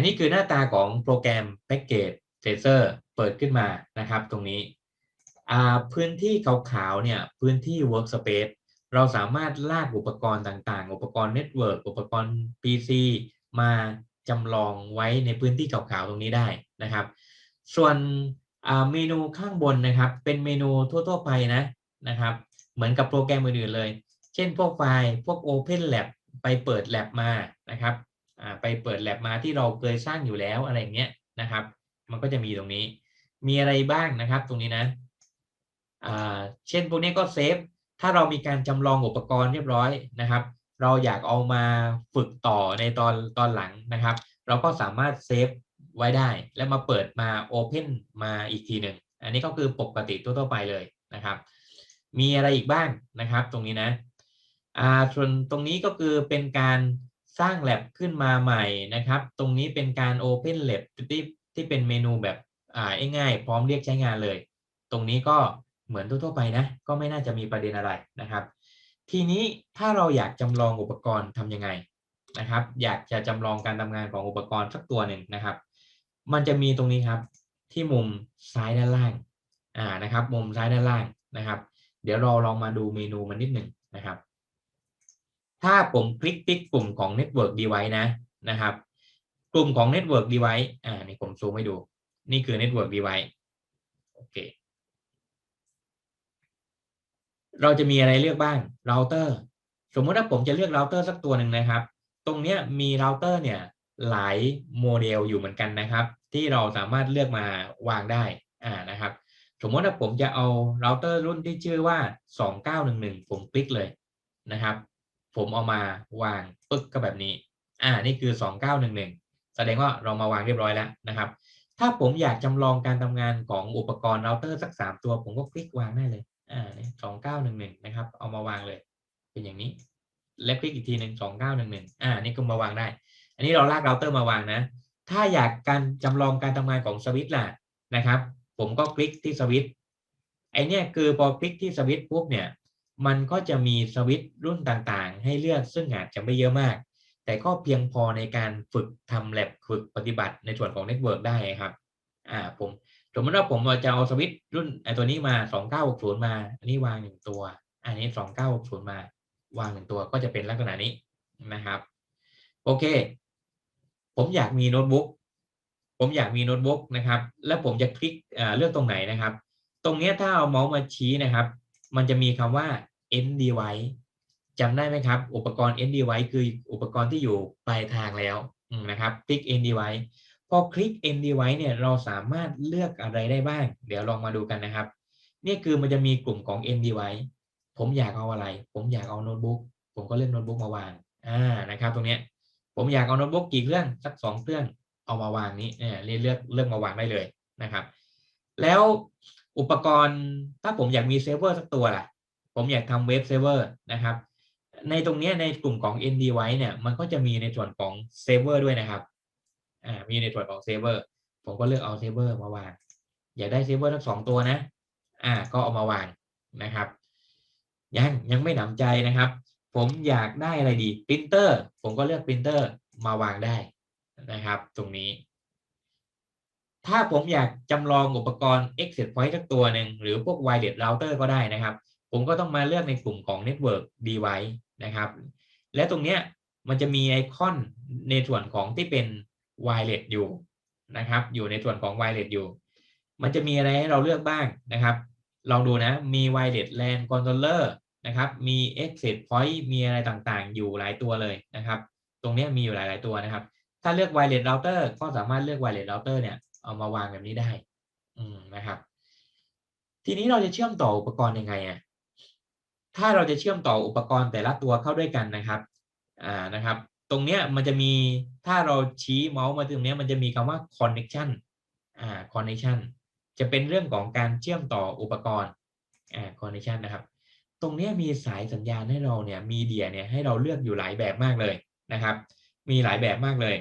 นนี้คือหน้าตาของโปรแกรม Package Tracer เปิดขึ้นมานะครับตรงนี้พื้นที่ขาวๆเนี่ยพื้นที่ Workspace เราสามารถลากอุปกรณ์ต่างๆ อุปกรณ์เน็ตเวิร์กอุปกรณ์ PC มาจำลองไว้ในพื้นที่ขาวๆตรงนี้ได้นะครับ ส่วนเมนูข้างบนนะครับเป็นเมนูทั่วๆไปนะนะครับ เหมือนกับโปรแกรมอื่นๆเลย เช่นพวกไฟล์พวก Open Lab ไปเปิด Lab มานะครับ ไปเปิด Lab มาที่เราเคยสร้างอยู่แล้วอะไรเงี้ยนะครับ มันก็จะมีตรงนี้ มีอะไรบ้างนะครับตรงนี้นะเช่นพวกนี้ก็เซฟ ถ้าเรามีการจำลองอุปกรณ์เรียบร้อยนะครับ เราอยากเอามาฝึกต่อในตอนตอนหลังนะครับ เราก็สามารถเซฟไว้ได้ แล้วมาเปิดมา Open มาอีกทีหนึ่ง อันนี้ก็คือปกติทั่วๆไปเลยนะครับ มีอะไรอีกบ้างนะครับ ตรงนี้นะอ่าส่วนตรงนี้ก็คือเป็นการ สร้าง lab ขึ้นมาใหม่นะครับ ตรงนี้เป็นการ Open Lab ที่ที่เป็นเมนูแบบอ่าง่ายๆพร้อมเรียกใช้งานเลย ตรงนี้ก็เหมือนทั่วๆไปนะ ก็ไม่น่าจะมีประเด็นอะไรนะครับ ทีนี้ถ้าเราอยากจำลองอุปกรณ์ทำยังไงนะครับ อยากจะจำลองการทำงานของอุปกรณ์สักตัวหนึ่งนะครับ มันจะมีตรงนี้ครับที่มุมซ้ายด้านล่างอ่านะครับ มุมซ้ายด้านล่างนะครับ เดี๋ยวเราลองมาดูเมนูมันนิดหนึ่งนะครับ ถ้าผมคลิกติ๊กกลุ่มของ Network Device นะนะครับ กลุ่มของ Network Device อ่านี่ผมซูมให้ดู นี่คือ Network Device โอเคเราจะมีอะไรเลือกบ้างเราเตอร์สมมติถ้าผมจะเลือกเราเตอร์สักตัวหนึ่งนะครับ ตรงนี้มีเราเตอร์เนี่ยหลายโมเดลอยู่เหมือนกันนะครับ ที่เราสามารถเลือกมาวางได้อ่านะครับ สมมติถ้าผมจะเอาเราเตอร์รุ่นที่ชื่อว่า 2911 ผมคลิกเลยนะครับ ผมเอามาวางปึ๊กก็แบบนี้ อ่า นี่คือ 2911 แสดงว่าเรามาวางเรียบร้อยแล้วนะครับ ถ้าผมอยากจำลองการทำงานของอุปกรณ์เราเตอร์สัก 3 ตัวผมก็คลิกวางได้เลย อ่าสองเก้าหนึ่งหนึ่งนะครับ เอามาวางเลย เป็นอย่างนี้ แล้วคลิกอีกทีหนึ่งสองเก้าหนึ่งหนึ่งอ่า นี่ก็มาวางได้ อันนี้เราลากเราเตอร์มาวางนะ ถ้าอยากการจำลองการทำงานของสวิตช์ล่ะนะครับ ผมก็คลิกที่สวิตช์ไอเนี้ยคือพอคลิกที่สวิตช์ปุ๊บเนี่ย มันก็จะมีสวิตช์รุ่นต่างๆ ให้เลือกซึ่งอาจจะไม่เยอะมาก แต่ก็เพียงพอในการฝึกทำแลบฝึกปฏิบัติในส่วนของเน็ตเวิร์กได้ครับอ่าผมสมมติว่าผมจะเอาสวิตรุ่นไอตัวนี้มาสองเก้าหกศูนย์มา อันนี้วางหนึ่งตัว อันนี้สองเก้าหกศูนย์มาวางหนึ่งตัวก็จะเป็นลักษณะนี้นะครับ โอเค ผมอยากมีโน้ตบุ๊กผมอยากมีโน้ตบุ๊กนะครับ แล้วผมจะคลิกเลือกตรงไหนนะครับ ตรงนี้ถ้าเอาเมาส์มาชี้นะครับ มันจะมีคำว่า end device จำได้ไหมครับ อุปกรณ์ end device คืออุปกรณ์ที่อยู่ปลายทางแล้วนะครับคลิก end device พอคลิก end device เนี่ยเราสามารถเลือกอะไรได้บ้าง เดี๋ยวลองมาดูกันนะครับ นี่คือมันจะมีกลุ่มของ end device ผมอยากเอาอะไร ผมอยากเอาโน้ตบุ๊กผมก็เลือกโน้ตบุ๊กมาวางอ่านะครับตรงนี้ผมอยากเอาโน้ตบุ๊กกี่เครื่องสักสองเครื่องเอามาวางนี้เนี่ยเลือกเลือกมาวางได้เลยนะครับ แล้วอุปกรณ์ถ้าผมอยากมีเซิร์ฟเวอร์สักตัวล่ะ ผมอยากทำเว็บเซิร์ฟเวอร์นะครับ ในตรงนี้ในกลุ่มของ NDI เนี่ยมันก็จะมีในส่วนของเซิร์ฟเวอร์ด้วยนะครับอ่ามีในส่วนของเซเวอร์ผมก็เลือกเอาเซเวอร์มาวางอยากได้เซเวอร์ทั้งสองตัวนะ อ่า ก็เอามาวางนะครับ ยังยังไม่หนำใจนะครับ ผมอยากได้อะไรดีปรินเตอร์ผมก็เลือกปรินเตอร์มาวางได้นะครับ ตรงนี้ ถ้าผมอยากจำลองอุปกรณ์ Exit Point สักตัวหนึ่งหรือพวก Wireless Router ก็ได้นะครับ ผมก็ต้องมาเลือกในกลุ่มของ Network Device นะครับ และตรงเนี้ยมันจะมีไอคอนในส่วนของที่เป็น wireless อยู่นะครับ อยู่ในส่วนของ wireless อยู่ มันจะมีอะไรให้เราเลือกบ้างนะครับ ลองดูนะ มี wireless LAN controller นะครับ มี exit point มีอะไรต่างๆ อยู่หลายตัวเลยนะครับ ตรงนี้มีอยู่หลาย ๆ ตัวนะครับ ถ้าเลือก wireless router ก็สามารถเลือก wireless router เนี่ย เอามาวางแบบนี้ได้นะครับ ทีนี้เราจะเชื่อมต่ออุปกรณ์ยังไงอะ ถ้าเราจะเชื่อมต่ออุปกรณ์แต่ละตัวเข้าด้วยกันนะครับอ่านะครับ ตรงเนี้ยมันจะมีถ้าเราชี้เมาส์มาตรงนี้มันจะมีคำว่า connection อ่า connection จะเป็นเรื่องของการเชื่อมต่ออุปกรณ์อ่า connection นะครับ ตรงนี้มีสายสัญญาณให้เราเนี่ยมีเดียเนี่ยให้เราเลือกอยู่หลายแบบมากเลยนะครับ มีหลายแบบมากเลย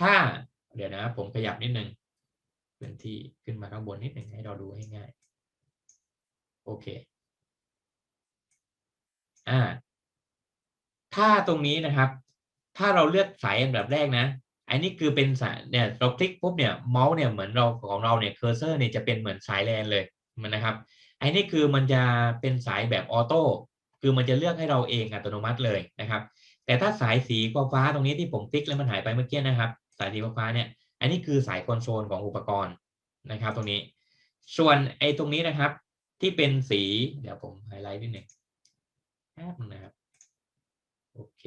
ถ้าเดี๋ยวนะผมขยับนิดนึงพื้นที่ขึ้นมาข้างบนนิดหนึ่งให้เราดูให้ง่าย โอเค อ่า ถ้าตรงนี้นะครับ ถ้าเราเลือกสายอันดับแรกนะ อันนี้คือเป็นสายเนี่ยเราคลิกปุ๊บเนี่ยเมาส์เนี่ยเหมือนเราของเราเนี่ยเคอร์เซอร์เนี่ยจะเป็นเหมือนสายแลนเลยมันนะครับอ้นี่คือมันจะเป็นสายแบบออโต้คือมันจะเลือกให้เราเองอัตโนมัติเลยนะครับ แต่ถ้าสายสีฟ้าตรงนี้ที่ผมคลิกแล้วมันหายไปเมื่อกี้นะครับ สายสีฟ้าเนี่ย อันนี้คือสายคอนโซลของอุปกรณ์นะครับ ตรงนี้ ส่วนไอ้ตรงนี้นะครับ ที่เป็นสี เดี๋ยวผมไฮไลท์นิดหนึ่ง แป๊บนะครับโอเค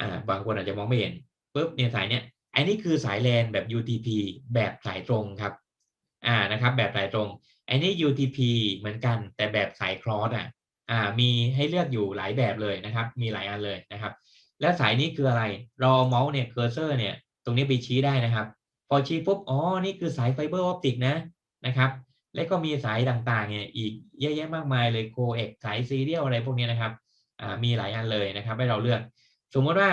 อ่าบางคนอาจจะมองไม่เห็นปุ๊บเนี่ยสายเนี่ยอันนี้คือสายแลนแบบ UTP แบบสายตรงครับอ่านะครับ แบบสายตรงอันนี้ UTP เหมือนกัน แต่แบบสายคลอสอะอ่ามีให้เลือกอยู่หลายแบบเลยนะครับ มีหลายอันเลยนะครับ และสายนี้คืออะไร เรอาเมาส์เนี่ยเคอร์เซอร์เนี่ยตรงนี้ไปชี้ได้นะครับ พอชี้ปุ๊บอ๋อนี่คือสายไฟเบอร์ออปติกนะนะครับ และก็มีสายต่างๆเนี่ยอีกเยอะแยะมากมายเลยโคเอกสายซีเรียลอะไรพวกนี้นะครับมีหลายอันเลยนะครับให้เราเลือก สมมติว่า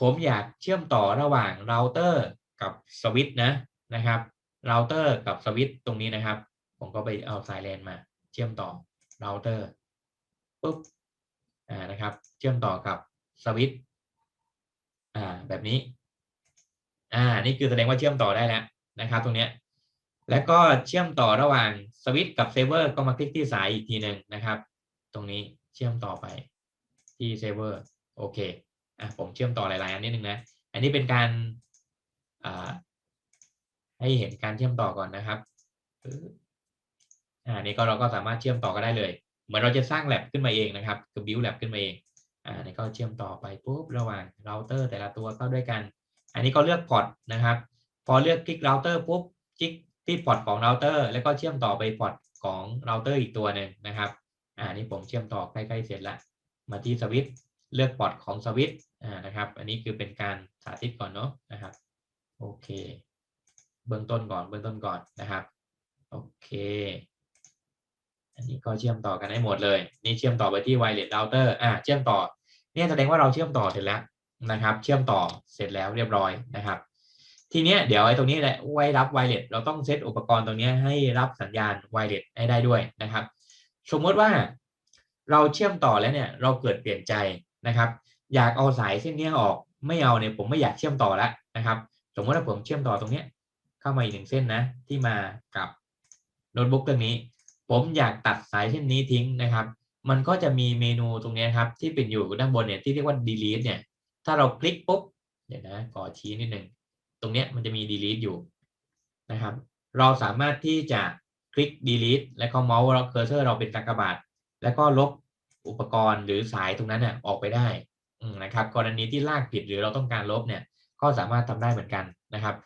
ผมอยากเชื่อมต่อระหว่างเราเตอร์กับสวิตช์นะนะครับเราเตอร์กับสวิตช์ตรงนี้นะครับ ผมก็ไปเอาสายแลนมา เชื่อมต่อเราเตอร์ปุ๊บอ่านะครับ เชื่อมต่อกับสวิตช์อ่าแบบนี้อ่านี่คือแสดงว่าเชื่อมต่อได้แล้วนะครับ ตรงเนี้ย แล้วก็เชื่อมต่อระหว่างสวิตช์กับเซเวอร์ก็มาคลิกที่สายอีกทีหนึ่งนะครับ ตรงนี้เชื่อมต่อไปที่เซเวอร์โอเคอะผมเชื่อมต่อหลายๆอันนิดนึงนะ อันนี้เป็นการอ่าให้เห็นการเชื่อมต่อก่อนนะครับอ่านี่ก็เราก็สามารถเชื่อมต่อก็ได้เลยเหมือนเราจะสร้างแลบขึ้นมาเองนะครับคือ build lab ขึ้นมาเองอ่านี่ก็เชื่อมต่อไปปุ๊บระหว่างเราเตอร์แต่ละตัวเข้าด้วยกัน อันนี้ก็เลือกพอร์ตนะครับ พอเลือกคลิกเราเตอร์ปุ๊บคลิก ที่พอร์ตของเราเตอร์ แล้วก็เชื่อมต่อไปพอร์ตของเราเตอร์อีกตัวหนึ่งนะครับ อ่านี่ผมเชื่อมต่อใกล้ๆเสร็จแล้ว มาที่สวิตช์เลือกพอร์ตของสวิตช์อ่านะครับ อันนี้คือเป็นการสาธิตก่อนเนาะนะครับ โอเค เบื้องต้นก่อนเบื้องต้นก่อนนะครับ โอเค อันนี้ก็เชื่อมต่อกันได้หมดเลย นี่เชื่อมต่อไปที่ wireless router อ่าเชื่อมต่อเนี่ยแสดงว่าเราเชื่อมต่อเสร็จแล้วนะครับ เชื่อมต่อเสร็จแล้วเรียบร้อยนะครับ ทีเนี้ยเดี๋ยวไอ้ตรงนี้แหละไว้รับไวเลสเราต้องเซตอุปกรณ์ตรงนี้ให้รับสัญญาณไวเลสให้ได้ด้วยนะครับ สมมติว่าเราเชื่อมต่อแล้วเนี่ยเราเกิดเปลี่ยนใจนะครับ อยากเอาสายเส้นนี้ออกไม่เอาเนี่ยผมไม่อยากเชื่อมต่อแล้วนะครับ สมมติว่าผมเชื่อมต่อตรงเนี้ยเข้ามาอีกหนึ่งเส้นนะที่มากับโน้ตบุ๊กเครื่องนี้ ผมอยากตัดสายเส้นนี้ทิ้งนะครับ มันก็จะมีเมนูตรงนี้ครับที่เป็นอยู่ด้านบนเนี่ยที่เรียกว่า delete เนี่ยถ้าเราคลิกปุ๊บเดี๋ยวนะขอชี้นิดหนึ่ง รงเนี้ยมันจะมี delete อยู่นะครับ เราสามารถที่จะคลิก delete แล้วก็เมาส์เราเคอร์เซอร์เราเป็นกากบาท แล้วก็ลบอุปกรณ์หรือสายตรงนั้นเนี่ยออกไปได้นะครับ กรณีที่ลากผิดหรือเราต้องการลบเนี่ย ก็สามารถทำได้เหมือนกันนะครับ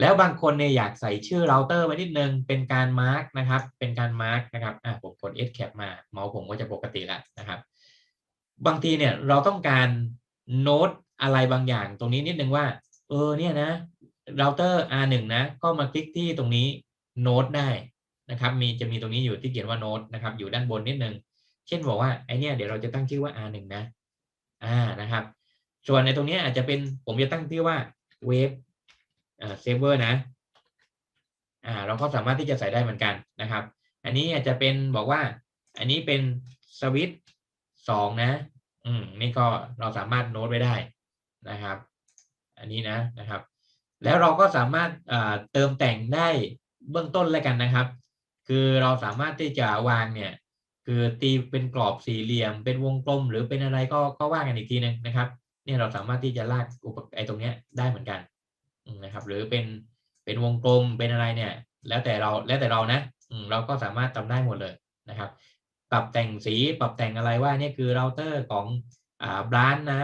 แล้วบางคนเนี่ยอยากใส่ชื่อเราเตอร์ไว้นิดนึงเป็นการมาร์กนะครับ เป็นการมาร์กนะครับอะผมกด S cap มาเมาส์ผมก็จะปกติแล้วนะครับ บางทีเนี่ยเราต้องการโน้ตอะไรบางอย่างตรงนี้นิดนึงว่า เออเนี่ยนะเราเตอร์ R1 นะ ก็มาคลิกที่ตรงนี้โน้ตได้นะครับ มีจะมีตรงนี้อยู่ที่เขียนว่าโน้ตนะครับ อยู่ด้านบนนิดนึง เช่นบอกว่าไอเนี้ยเดี๋ยวเราจะตั้งชื่อว่า R1 นะ อ่านะครับ ส่วนในตรงนี้อาจจะเป็นผมจะตั้งชื่อว่าเวฟอ่าเซเวอร์นะ อ่าเราก็สามารถที่จะใส่ได้เหมือนกันนะครับ อันนี้อาจจะเป็นบอกว่า อันนี้เป็นสวิตสองนะ อืมนี่ก็เราสามารถโน้ตไว้ได้นะครับ อันนี้นะนะครับ แล้วเราก็สามารถเติมแต่งได้เบื้องต้นแล้วกันนะครับ คือเราสามารถที่จะวางเนี่ยคือตีเป็นกรอบสี่เหลี่ยม เป็นวงกลม หรือเป็นอะไรก็ก็ว่ากันอีกทีนึงนะครับเนี่ยเราสามารถที่จะลากอุปไอตรงเนี้ยได้เหมือนกันนะครับ หรือเป็นเป็นวงกลมเป็นอะไรเนี่ย แล้วแต่เราแล้วแต่เรานะเราก็สามารถทำได้หมดเลยนะครับ ปรับแต่งสีปรับแต่งอะไรว่านี่คือเราเตอร์ของอ่าบรานนะ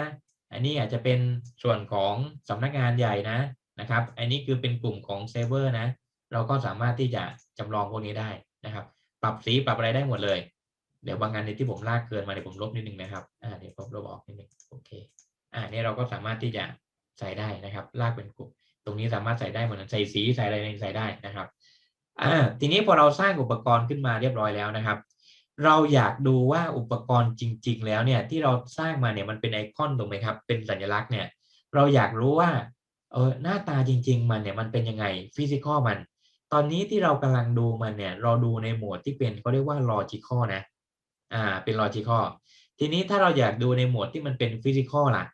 อันนี้อาจจะเป็นส่วนของสำนักงานใหญ่นะนะครับ อันนี้คือเป็นกลุ่มของเซเวอร์นะ เราก็สามารถที่จะจำลองพวกนี้ได้นะครับ ปรับสีปรับอะไรได้หมดเลย เดี๋ยวบางงานในที่ผมลากเกินมาเดี๋ยวผมลบนิดนึงนะครับ อ่าเดี๋ยวผมลบออกนิดนึงโอเค อ่านี่เราก็สามารถที่จะใส่ได้นะครับ ลากเป็นกลุ่ม ตรงนี้สามารถใส่ได้เหมือนใส่สีใส่อะไรใส่ได้นะครับ อ่า ทีนี้พอเราสร้างอุปกรณ์ขึ้นมาเรียบร้อยแล้วนะครับ เราอยากดูว่าอุปกรณ์จริง ๆ แล้วเนี่ยที่เราสร้างมาเนี่ยมันเป็นไอคอนถูกไหมครับ เป็นสัญลักษณ์เนี่ยเราอยากรู้ว่าเออหน้าตาจริง ๆ มันเนี่ยมันเป็นยังไงฟิสิกอลมัน ตอนนี้ที่เรากำลังดูมันเนี่ยเราดูในโหมดที่เป็นเขาเรียกว่าลอจิคอลนะอ่าเป็นลอจิคอลทีนี้ถ้าเราอยากดูในโหมดที่มันเป็นฟิสิกอลล่ะ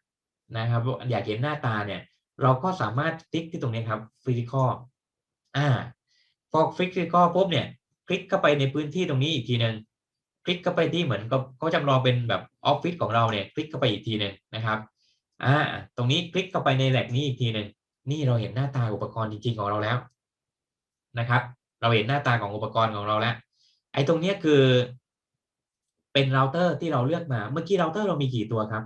นะครับ อยากเห็นหน้าตาเนี่ย เราก็สามารถคลิกที่ตรงนี้ครับ physical อ่าพอคลิก physical ปุ๊บเนี่ย คลิกเข้าไปในพื้นที่ตรงนี้อีกทีหนึ่ง คลิกเข้าไปที่เหมือนกับเขาจำลองเป็นแบบออฟฟิศของเราเนี่ยคลิกเข้าไปอีกทีหนึ่งนะครับอ่าตรงนี้คลิกเข้าไปในแหลกนี้อีกทีหนึ่งนี่เราเห็นหน้าตาอุปกรณ์จริงๆของเราแล้วนะครับ เราเห็นหน้าตาของอุปกรณ์ของเราแล้ว ไอ้ตรงเนี้ยคือ เป็นเราเตอร์ที่เราเลือกมาเมื่อกี้เราเตอร์เรามีกี่ตัวครับ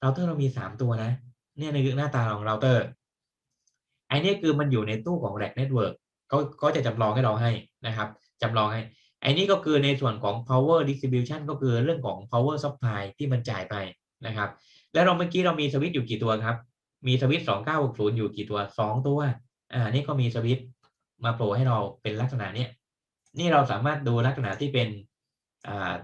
เราเตอร์เรามีสามตัวนะ เนี่ยในหน้าตาของเราเตอร์ไอ้นี่คือมันอยู่ในตู้ของ Rack Network เขาก็จะจำลองให้เราให้นะครับจำลองให้ อ้นี่ก็คือในส่วนของ power distribution ก็คือเรื่องของ power supply ที่มันจ่ายไปนะครับ แล้วเราเมื่อกี้เรามีสวิตช์อยู่กี่ตัวครับ มีสวิตช์2960 อยู่กี่ตัว 2 ตัว อ่า นี่ก็มีสวิตช์มาโผล่ให้เราเป็นลักษณะเนี้ย นี่เราสามารถดูลักษณะที่เป็น อ่า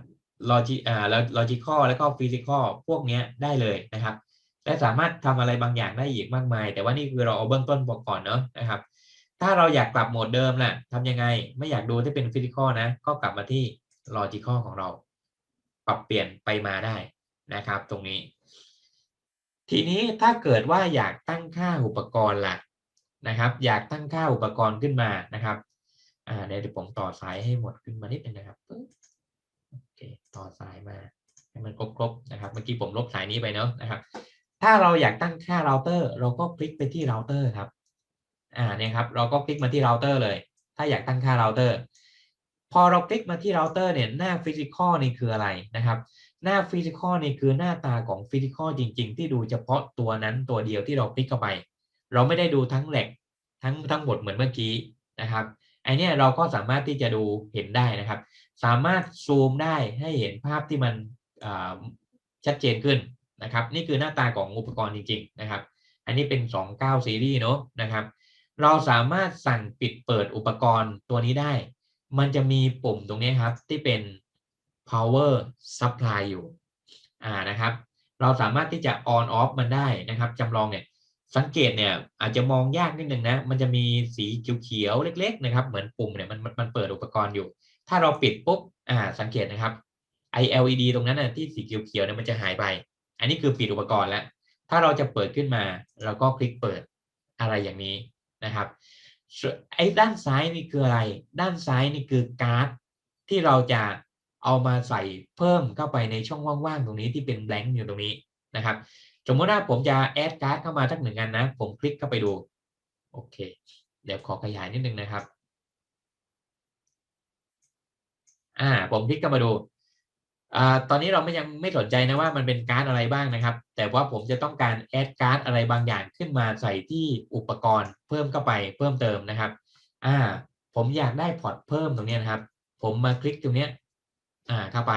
logic อ่า logical แล้วก็ physical พวกเนี้ยได้เลยนะครับ และสามารถทำอะไรบางอย่างได้อีกมากมาย แต่ว่านี่คือเราเอาเบื้องต้นก่อนเนาะนะครับ ถ้าเราอยากกลับโหมดเดิมล่ะทำยังไง ไม่อยากดูที่เป็น physical นะ ก็กลับมาที่ logical ของเรา ปรับเปลี่ยนไปมาได้นะครับ ตรงนี้ ทีนี้ถ้าเกิดว่าอยากตั้งค่าอุปกรณ์ล่ะนะครับ อยากตั้งค่าอุปกรณ์ขึ้นมานะครับอ่าเดี๋ยวผมต่อสายให้หมดขึ้นมานิดนึงนะครับปึ๊บโอเคต่อสายมาให้มันครบๆนะครับ เมื่อกี้ผมลบสายนี้ไปเนาะนะครับ ถ้าเราอยากตั้งค่าเราเตอร์ เราก็คลิกไปที่เราเตอร์ครับ อ่าเนี่ยครับเราก็คลิกมาที่เราเตอร์เลย ถ้าอยากตั้งค่าเราเตอร์พอเราคลิกมาที่เราเตอร์เนี่ยหน้าฟิสิกอลนี่คืออะไรนะครับ หน้าฟิสิกอลนี่คือหน้าตาของฟิสิกอลจริง ๆ ที่ดูเฉพาะตัวนั้นตัวเดียวที่เราคลิกเข้าไป เราไม่ได้ดูทั้งแหลกทั้งทั้งหมดเหมือนเมื่อกี้นะครับไอเนี้ยเราก็สามารถที่จะดูเห็นได้นะครับ สามารถซูมได้ให้เห็นภาพที่มันชัดเจนขึ้นนะครับ นี่คือหน้าตาของอุปกรณ์จริง ๆ นะครับ อันนี้เป็น 29ซีรีส์เนาะนะครับ เราสามารถสั่งปิดเปิดอุปกรณ์ตัวนี้ได้ มันจะมีปุ่มตรงนี้ครับที่เป็น power supply อยู่อ่านะครับ เราสามารถที่จะ on off มันได้นะครับจำลองเนี่ยสังเกตเนี่ยอาจจะมองยากนิดนึงนะมันจะมีสีเขียวๆเล็ก ๆ นะครับ เหมือนปุ่มเนี่ยมันมันเปิดอุปกรณ์อยู่ ถ้าเราปิดปุ๊บอ่าสังเกตนะครับ i LED ตรงนั้นนะที่สีเขียวๆเนี่ยมันจะหายไป อันนี้คือปิดอุปกรณ์แล้ว ถ้าเราจะเปิดขึ้นมา เราก็คลิกเปิดอะไรอย่างนี้ นะครับไอ้ด้านซ้ายนี่คืออะไร ด้านซ้ายนี่คือการ์ดที่เราจะเอามาใส่เพิ่มเข้าไปในช่องว่างๆตรงนี้ที่เป็นแบงค์อยู่ตรงนี้นะครับ สมมติว่าผมจะแอดการ์ดเข้ามาสักหนึ่งอันนะ ผมคลิกเข้าไปดู โอเค เดี๋ยวขอขยายนิดนึงนะครับ อ่า ผมคลิกเข้ามาดู อตอนนี้เราไม่ยังไม่สนใจนะว่ามันเป็นการ์ดอะไรบ้างนะครับ แต่ว่าผมจะต้องการแอดการ์ดอะไรบางอย่างขึ้นมาใส่ที่อุปกรณ์เพิ่มเข้าไปเพิ่มเติมนะครับ อ่า ผมอยากได้พอร์ตเพิ่มตรงนี้นะครับ ผมมาคลิกตรงนี้อ่าเข้าไป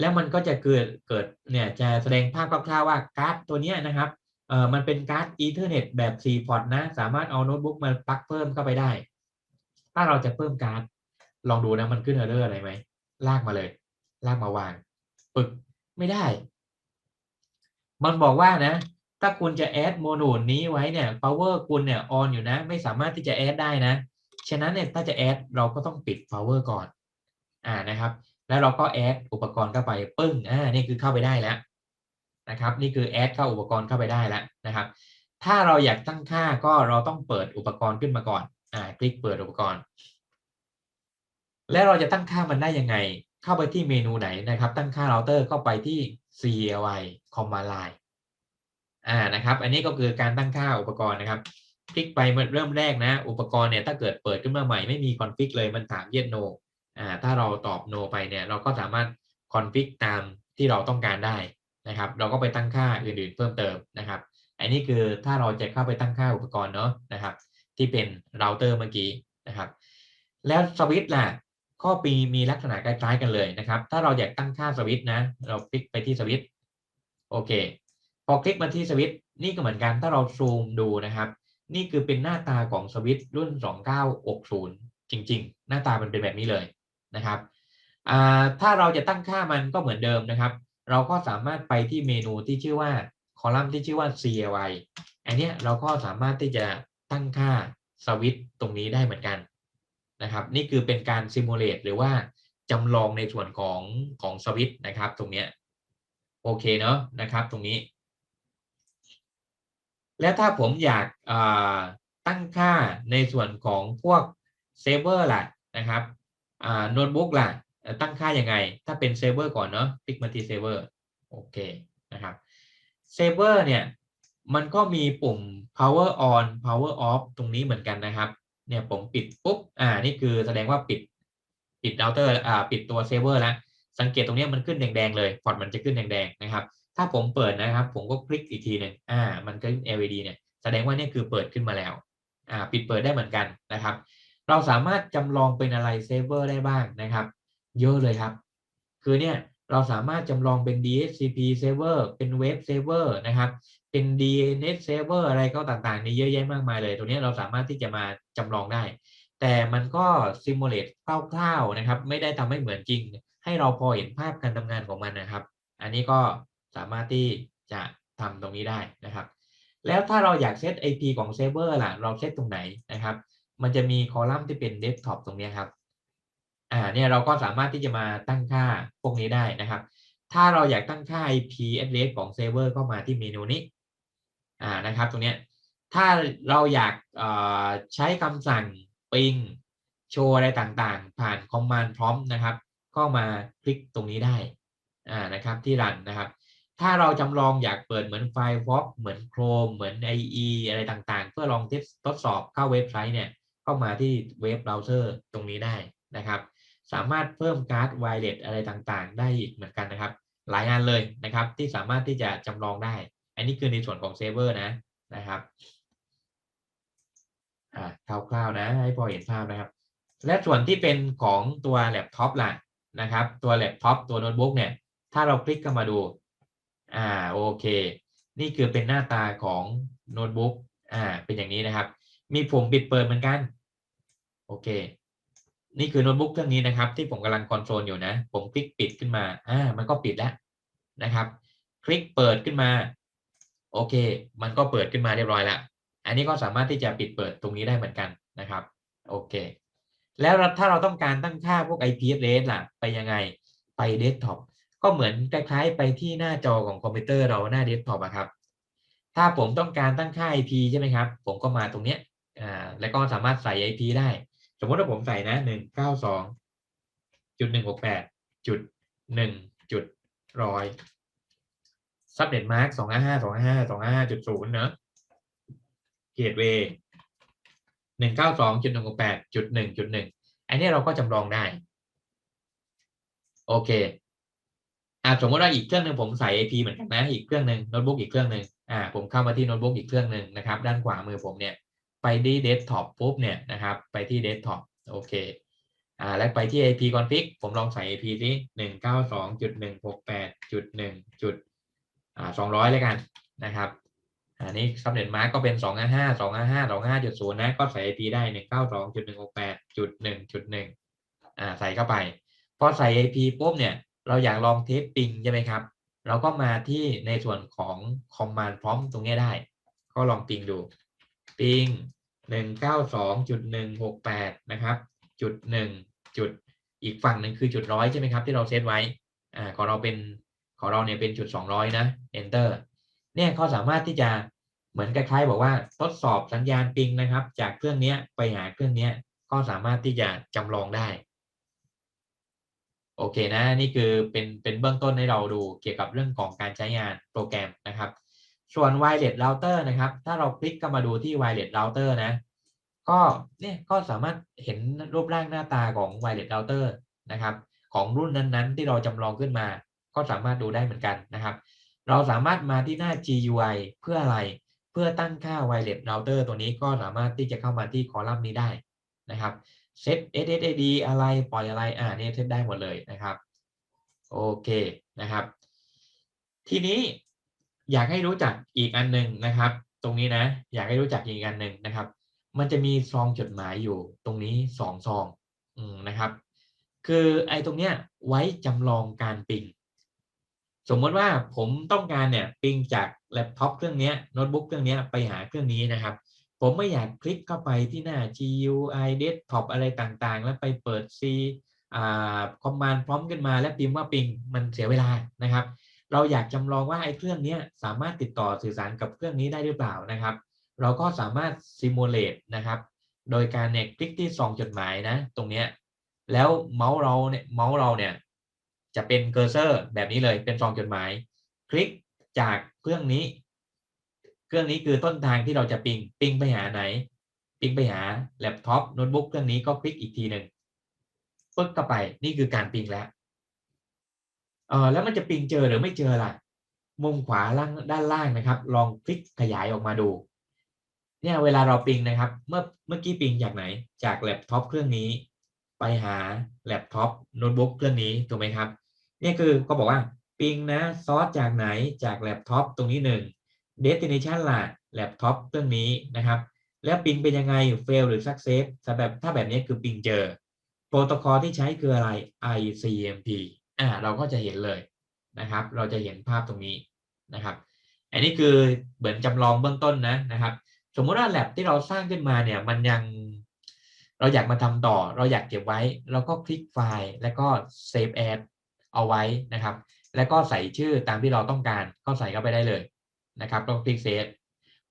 แล้วมันก็จะเกิดเกิดเนี่ยจะแสดงภาพคร่าวๆว่าการ์ดตัวนี้นะครับเอ่อมันเป็นการ์ดอีเทอร์เน็ตแบบ4พอร์ตนะ สามารถเอาโน้ตบุ๊กมาปลักเพิ่มเข้าไปได้ ถ้าเราจะเพิ่มการ์ดลองดูนะมันขึ้นเออร์เรอร์อะไรไหมลากมาเลย ลากมาวางปึกไม่ได้ มันบอกว่านะ ถ้าคุณจะแอดโมดูลนี้ไว้เนี่ย power คุณเนี่ยออนอยู่นะ ไม่สามารถที่จะแอดได้นะ ฉะนั้นเนี่ยถ้าจะแอดเราก็ต้องปิด power ก่อน อ่านะครับ แล้วเราก็แอดอุปกรณ์เข้าไปปึ้ง อ่า นี่คือเข้าไปได้แล้วนะครับ นี่คือแอดเข้าอุปกรณ์เข้าไปได้แล้วนะครับ ถ้าเราอยากตั้งค่าก็เราต้องเปิดอุปกรณ์ขึ้นมาก่อน อ่า คลิกเปิดอุปกรณ์ แล้วเราจะตั้งค่ามันได้ยังไง เข้าไปที่เมนูไหนนะครับ ตั้งค่าเราเตอร์เข้าไปที่ CLI Command Line อ่านะครับ อันนี้ก็คือการตั้งค่าอุปกรณ์นะครับ คลิกไปเริ่มแรกนะ อุปกรณ์เนี่ยถ้าเกิดเปิดขึ้นมาใหม่ไม่มีคอนฟิกเลยมันถาม yes no อ่าถ้าเราตอบ no ไปเนี่ยเราก็สามารถคอนฟิกตามที่เราต้องการได้นะครับ เราก็ไปตั้งค่าอื่นๆเพิ่มเติมนะครับ อันนี้คือถ้าเราจะเข้าไปตั้งค่าอุปกรณ์เนาะนะครับ ที่เป็นเราเตอร์เมื่อกี้นะครับ แล้วสวิตช์ล่ะ ข้อปีมีลักษณะคล้ายๆกันเลยนะครับ ถ้าเราอยากตั้งค่าสวิตช์นะ เราคลิกไปที่สวิตช์โอเค พอคลิกมาที่สวิตช์นี่ก็เหมือนกันถ้าเราซูมดูนะครับ นี่คือเป็นหน้าตาของสวิตช์รุ่น 2960 จริง ๆ หน้าตามันเป็นแบบนี้เลยนะครับอ่าถ้าเราจะตั้งค่ามันก็เหมือนเดิมนะครับ เราก็สามารถไปที่เมนูที่ชื่อว่าคอลัมน์ที่ชื่อว่า CLI อันนี้เราก็สามารถที่จะตั้งค่าสวิตช์ตรงนี้ได้เหมือนกัน นะครับนี่คือเป็นการซิมูเลตหรือว่าจำลองในส่วนของของสวิตนะครับ ตรงนี้โอเคเนาะนะครับตรงนี้ แล้วถ้าผมอยากาตั้งค่าในส่วนของพวกเซเวอร์ล่ะนะครับโน้ตบุ๊กล่ะตั้งค่ายังไง ถ้าเป็นเซเวอร์ก่อนเนาะคลิกมาที่เซเวอร์โอเคนะครับเซเวอร์เนี่ยมันก็มีปุ่ม power on power off ตรงนี้เหมือนกันนะครับ เนี่ยผมปิดปุ๊บอ่านี่คือแสดงว่าปิดปิดเราเตอร์อ่าปิดตัวเซเวอร์แล้วสังเกตตรงเนี้ยมันขึ้นแดงๆเลยพอร์ตมันจะขึ้นแดงๆนะครับ ถ้าผมเปิดนะครับ ผมก็คลิกอีกทีหนึ่งอ่า มันก็ LED เนี่ยแสดงว่าเนี่ยคือเปิดขึ้นมาแล้วอ่าปิดเปิดได้เหมือนกันนะครับ เราสามารถจำลองเป็นอะไรเซเวอร์ได้บ้างนะครับ เยอะเลยครับ คือเนี่ยเราสามารถจำลองเป็น DHCP server เป็น Web server นะครับ เป็น DNS server อะไรก็ต่างๆ นี่เยอะแยะมากมายเลย ตรงนี้เราสามารถที่จะมา จำลองได้ แต่มันก็ simulate คร่าวๆนะครับ ไม่ได้ทำให้เหมือนจริง ให้เราพอเห็นภาพการทำงานของมันนะครับ อันนี้ก็สามารถที่จะทำตรงนี้ได้นะครับ แล้วถ้าเราอยากเซต IP ของเซิร์ฟเวอร์ล่ะ เราเซตตรงไหนนะครับ มันจะมีคอลัมน์ที่เป็น desktop ตรงนี้ครับ อ่า เนี่ยเราก็สามารถที่จะมาตั้งค่าพวกนี้ได้นะครับ ถ้าเราอยากตั้งค่า IP address ของเซิร์ฟเวอร์ก็มาที่เมนูนี้ อ่า นะครับ ตรงเนี้ย ถ้าเราอยากใช้คำสั่ง ping โชว์อะไรต่างๆ ผ่าน command prompt นะครับก็มาคลิกตรงนี้ได้นะครับที่รันนะครับ ถ้าเราจำลองอยากเปิดเหมือน Firefox เหมือน Chrome เหมือน IE อะไรต่างๆ เพื่อลองทดสอบเข้าเว็บไซต์เนี่ยก็มาที่เว็บเบราว์เซอร์ตรงนี้ได้นะครับ สามารถเพิ่มการ์ดไวเลสอะไรต่างๆ ได้อีกเหมือนกันนะครับ หลายงานเลยนะครับที่สามารถที่จะจำลองได้ อันนี้คือในส่วนของเซฟเวอร์นะนะครับ อ่าคร่าวๆนะให้พอเห็นภาพนะครับ และส่วนที่เป็นของตัวแล็ปท็อปล่ะนะครับ ตัวแล็ปท็อปตัวโน้ตบุ๊กเนี่ย ถ้าเราคลิกเข้ามาดู อ่าโอเค นี่คือเป็นหน้าตาของโน้ตบุ๊กอ่า เป็นอย่างนี้นะครับ มีปุ่มปิดเปิดเหมือนกัน โอเค นี่คือโน้ตบุ๊กเครื่องนี้นะครับ ที่ผมกำลังคอนโทรลอยู่นะ ผมคลิกปิดขึ้นมาอ่ามันก็ปิดแล้วนะครับ คลิกเปิดขึ้นมา โอเค มันก็เปิดขึ้นมาเรียบร้อยแล้ว อันนี้ก็สามารถที่จะปิดเปิดตรงนี้ได้เหมือนกันนะครับโอเค แล้วถ้าเราต้องการตั้งค่าพวก IP address ล่ะ ไปยังไงไปเดสก์ท็อปก็เหมือนคล้ายๆ ไปที่หน้าจอของคอมพิวเตอร์เราหน้าเดสก์ท็อปอะครับ ถ้าผมต้องการตั้งค่า IP ใช่ไหมครับ ผมก็มาตรงเนี้ยอ่าแล้วก็สามารถใส่ IP ได้ สมมติว่าผมใส่นะหนึ่งเก้าสองจุดหนึ่งหกแปดจุดหนึ่งจุดร้อยซับเน็ตมาร์กสองห้าห้าสองห้าสองห้าจุดศูนย์เนอะ เกตเวย์หนึ่งเก้าสองจุดหนึ่งหกแปดจุดหนึ่งจุดหนึ่งอันนี้เราก็จำลองได้ โอเคอ่าสมมติว่าอีกเครื่องหนึ่งผมใส่ IP เหมือนกันนะ อีกเครื่องหนึ่งโน้ตบุ๊กอีกเครื่องหนึ่งอ่าผมเข้ามาที่โน้ตบุ๊กอีกเครื่องหนึ่งนะครับ ด้านขวามือผมเนี่ย ไปที่เดสก์ท็อปปุ๊บเนี่ยนะครับ ไปที่เดสก์ท็อปโอเคอ่าแล้วไปที่ IP config ผมลองใส่ IP ที่หนึ่งเก้าสองจุดหนึ่งหกแปดจุดหนึ่งจุดอ่าสองร้อยเลยกันนะครับ อันนี้ซับเน็ตมาร์กก็เป็นสองห้าห้าสองห้าห้าสองห้าจุดศูนย์นะ ก็ใส่ IP ได้หนึ่งเก้าสองจุดหนึ่งหกแปดจุดหนึ่งจุดหนึ่งอ่าใส่เข้าไปพอใส่ IP ปุ๊บเนี่ยเราอยากลองเทสปิงใช่ไหมครับ เราก็มาที่ในส่วนของ command prompt ตรงนี้ได้ ก็ลองปิงดูปิงหนึ่งเก้าสองจุดหนึ่งหกแปดนะครับจุดหนึ่งจุดอีกฝั่งหนึ่งคือจุดร้อยใช่ไหมครับ ที่เราเซตไว้อ่าของเราเป็นของเราเนี่ยเป็นจุดสองร้อยนะ enter เนี่ยเขาสามารถที่จะ เหมือนคล้ายๆบอกว่าทดสอบสัญญาณปิงนะครับ จากเครื่องนี้ไปหาเครื่องนี้ก็สามารถที่จะจำลองได้ โอเคนะนี่คือเป็นเป็นเบื้องต้นให้เราดูเกี่ยวกับเรื่องของการใช้งานโปรแกรมนะครับ ส่วน wireless router นะครับ ถ้าเราคลิกเข้ามาดูที่ wireless router นะ ก็เนี่ยก็สามารถเห็นรูปร่างหน้าตาของ wireless router นะครับ ของรุ่นนั้นๆ ที่เราจำลองขึ้นมา ก็สามารถดูได้เหมือนกันนะครับ เราสามารถมาที่หน้า GUI เพื่ออะไร เพื่อตั้งค่า wireless router ตัวนี้ก็สามารถที่จะเข้ามาที่คอลัมน์นี้ได้นะครับเซต SSID อะไรปล่อยอะไรอ่าเนี่ยเซตได้หมดเลยนะครับโอเคนะครับ ทีนี้อยากให้รู้จักอีกอันหนึ่งนะครับ ตรงนี้นะ อยากให้รู้จักอีกอันหนึ่งนะครับ มันจะมีซองจดหมายอยู่ตรงนี้สองซองอนะครับ คือไอ้ตรงเนี้ยไว้จำลองการปิงสมมติว่าผมต้องการเนี่ยปิงจาก แล็ปท็อปเครื่องนี้โน้ตบุ๊กเครื่องนี้ไปหาเครื่องนี้นะครับ ผมไม่อยากคลิกเข้าไปที่หน้า GUI desktop อะไรต่างๆ แล้วไปเปิด C อ่า command prompt ขึ้นมาแล้วพิมพ์ว่าปิงมันเสียเวลานะครับ เราอยากจำลองว่าไอ้เครื่องนี้สามารถติดต่อสื่อสารกับเครื่องนี้ได้หรือเปล่านะครับ เราก็สามารถซิมูเลตนะครับ โดยการเนี่ยคลิกที่ซองจดหมายนะ ตรงเนี้ยแล้วเมาส์เราเนี่ยเมาส์เราเนี่ยจะเป็นเคอร์เซอร์แบบนี้เลยเป็นซองจดหมาย คลิกจาก เครื่องนี้ เครื่องนี้คือต้นทางที่เราจะปิงปิงไปหาไหน ปิงไปหาแล็ปท็อปโน้ตบุ๊กเครื่องนี้ก็คลิกอีกทีหนึ่งปึ๊กเข้าไปนี่คือการปิงแล้วเออแล้วมันจะปิงเจอหรือไม่เจอล่ะ มุมขวาล่างด้านล่างนะครับ ลองคลิกขยายออกมาดู เนี่ยเวลาเราปิงนะครับ เมื่อเมื่อกี้ปิงจากไหน จากแล็ปท็อปเครื่องนี้ ไปหาแล็ปท็อปโน้ตบุ๊กเครื่องนี้ถูกไหมครับเนี่ยคือก็บอกว่า ปิงนะซอสจากไหนจากแล็ปท็อปตรงนี้หนึ่ง destination ล่ะแล็ปท็อปเครื่องนี้นะครับ แล้วปิงเป็นยังไง fail หรือ success ถ้าแบบถ้าแบบนี้คือปิงเจอโปรโตคอลที่ใช้คืออะไร ICMP อ่าเราก็จะเห็นเลยนะครับ เราจะเห็นภาพตรงนี้นะครับ อันนี้คือเหมือนจำลองเบื้องต้นนะนะครับ สมมติว่าแ lab ที่เราสร้างขึ้นมาเนี่ยมันยังเราอยากมาทำต่อ เราอยากเก็บไว้ เราก็คลิกไฟล์แล้วก็ save as เอาไว้นะครับ แล้วก็ใส่ชื่อตามที่เราต้องการก็ใส่เข้าไปได้เลยนะครับแล้วก็คลิกเซฟ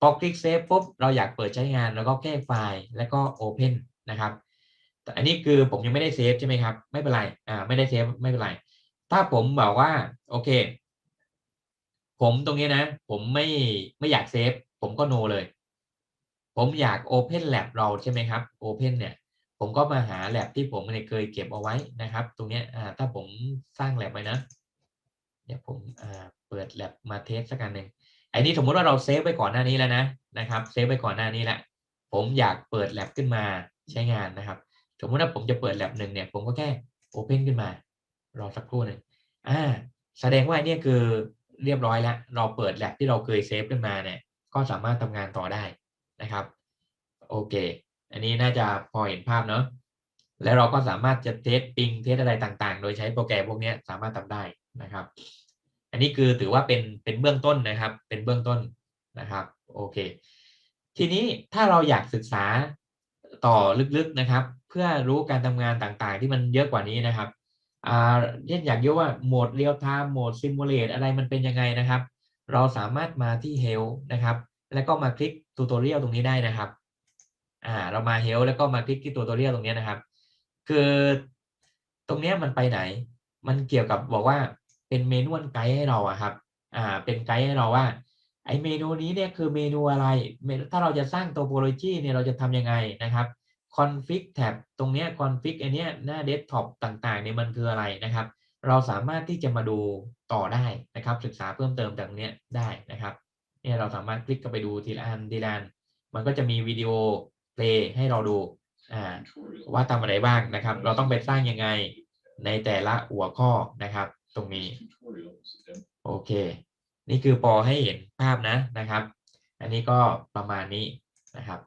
พอคลิกเซฟปุ๊บเราอยากเปิดใช้งานแล้วก็แก้ไฟล์แล้วก็ Open นะครับแต่อันนี้คือผมยังไม่ได้เซฟใช่ไหมครับไม่เป็นไรอ่าไม่ได้เซฟไม่เป็นไร ถ้าผมบอกว่าโอเค ผมตรงนี้นะ ผมไม่ไม่อยากเซฟผมก็โนเลย ผมอยาก Open Lab เราใช่ไหมครับ Open เนี่ยผมก็มาหา Lab ที่ผมเคยเก็บเอาไว้นะครับ ตรงนี้อ่าถ้าผมสร้าง Lab ไว้นะ เดี๋ยวผมเปิด Lab มาเทสสักอันหนึ่งไอ้นี้สมมติว่าเราเซฟไว้ก่อนหน้านี้แล้วนะนะครับเซฟไว้ก่อนหน้านี้แหละผมอยากเปิด Lab ขึ้นมาใช้งานนะครับ สมมติว่าผมจะเปิด Lab หนึ่งเนี่ยผมก็แค่ Open ขึ้นมารอสักครู่หนึ่งอ่าแสดงว่าเนี่ยคือเรียบร้อยแล้วเราเปิด Lab ที่เราเคยเซฟขึ้นมาเนี่ยก็สามารถทำงานต่อได้นะครับโอเค อันนี้น่าจะพอเห็นภาพเนาะแล้วเราก็สามารถจะเทสปิงเทสอะไรต่างๆ โดยใช้โปรแกรมพวกนี้สามารถทำได้ นะครับ อันนี้คือถือว่าเป็นเป็นเบื้องต้นนะครับ เป็นเบื้องต้นนะครับโอเค ทีนี้ถ้าเราอยากศึกษาต่อลึกๆนะครับ เพื่อรู้การทำงานต่างๆ ที่มันเยอะกว่านี้นะครับอ่าเช่นอยากรู้ว่าโหมดเรียลไทม์โหมดซิมูเลตอะไรมันเป็นยังไงนะครับ เราสามารถมาที่ Help นะครับ แล้วก็มาคลิกทูตอเรียลตรงนี้ได้นะครับอ่าเรามา Help แล้วก็มาคลิกที่ทูตอเรียลตรงนี้นะครับ คือตรงนี้มันไปไหน มันเกี่ยวกับบอกว่า เป็นเมนูไกด์ให้เราอะครับ อ่า เป็นไกด์ให้เราว่า ไอเมนูนี้เนี่ยคือเมนูอะไรเมนูถ้าเราจะสร้าง topology เนี่ยเราจะทำยังไงนะครับ config tab ตรงเนี้ย config อันเนี้ยหน้า desktop ต่างๆเนี่ยมันคืออะไรนะครับ เราสามารถที่จะมาดูต่อได้นะครับ ศึกษาเพิ่มเติมจากเนี้ยได้นะครับเนี่ยเราสามารถคลิกเข้าไปดูทีละอันทีละอันมันก็จะมีวิดีโอเพลย์ให้เราดูอ่าว่าทำอะไรบ้างนะครับ เราต้องไปสร้างยังไงในแต่ละหัวข้อนะครับ ตรงนี้ โอเค นี่คือพอให้เห็นภาพนะนะครับ อันนี้ก็ประมาณนี้นะครับ